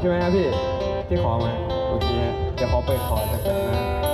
ใช่ไหมครับพี่ที่ขอมาโอเคเดี๋ยวขอเปิดขอจากนั้นนะ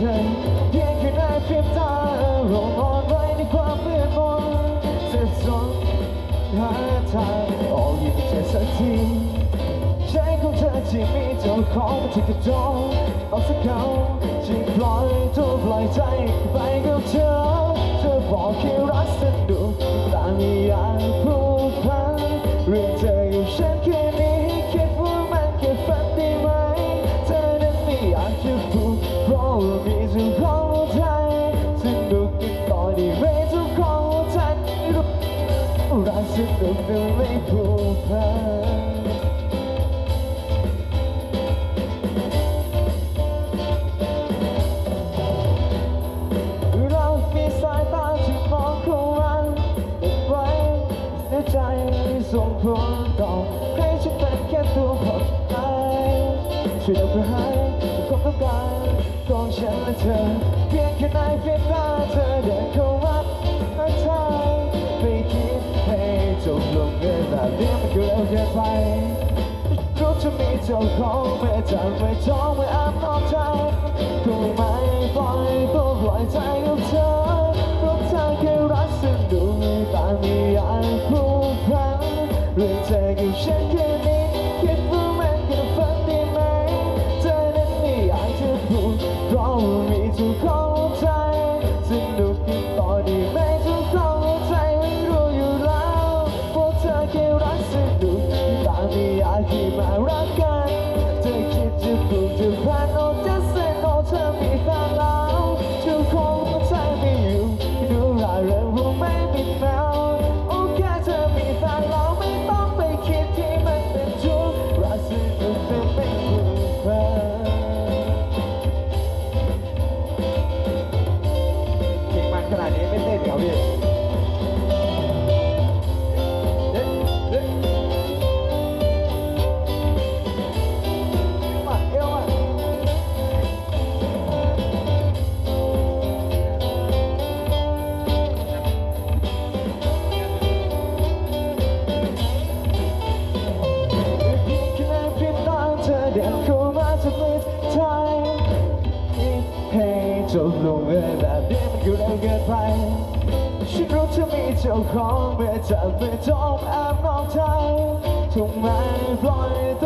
ฉัเพียงแค่ได้เพียบตาหลงอ่อนไว้ในความเมื่อยมอจะส่งหาทางออกอยู่ในใจสักทีใช้ของเธอที่มีเจ้าของมาที่กระจกเอาสักคำาจึงปล่อยตัวปล่อยใจไปกับเธอเธอบอกแค่รักสนุกแต่ไม่อยาก ใครจะเป็นแค่ตัวผลไปช่วยดับกระห้ความต้องการของฉันและเธอ เพียงแค่ในเพียงตาเธอเดินเข้ามาทายไม่คิดให้จบลงเงินแบบนี้มันเร็วเกินไปรู้จะมีเจ้าของเม่จำไม่ท้องเมื่อ้ามท้องใจคงไม่ปล่อยตัวปล่อยใจ เจ้าของเมื่อเธไม่จบองแอบมองเธอทำไมปล่อยตัว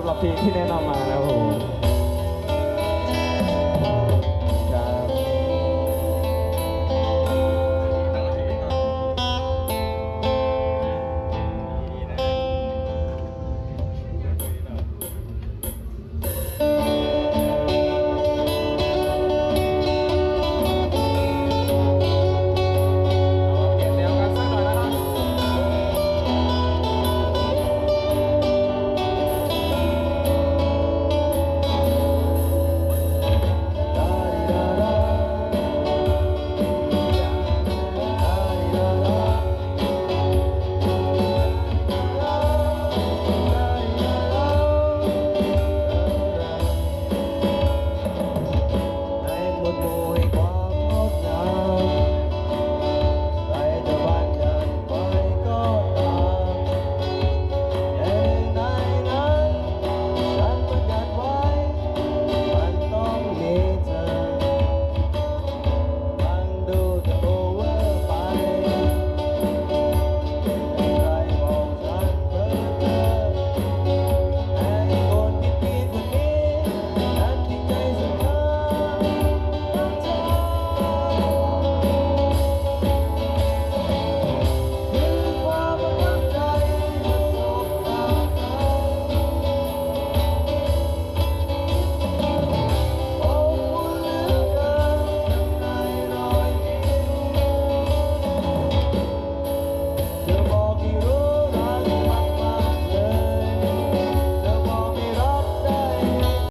สำหรับเพลงที่แนะนำมานะครับผม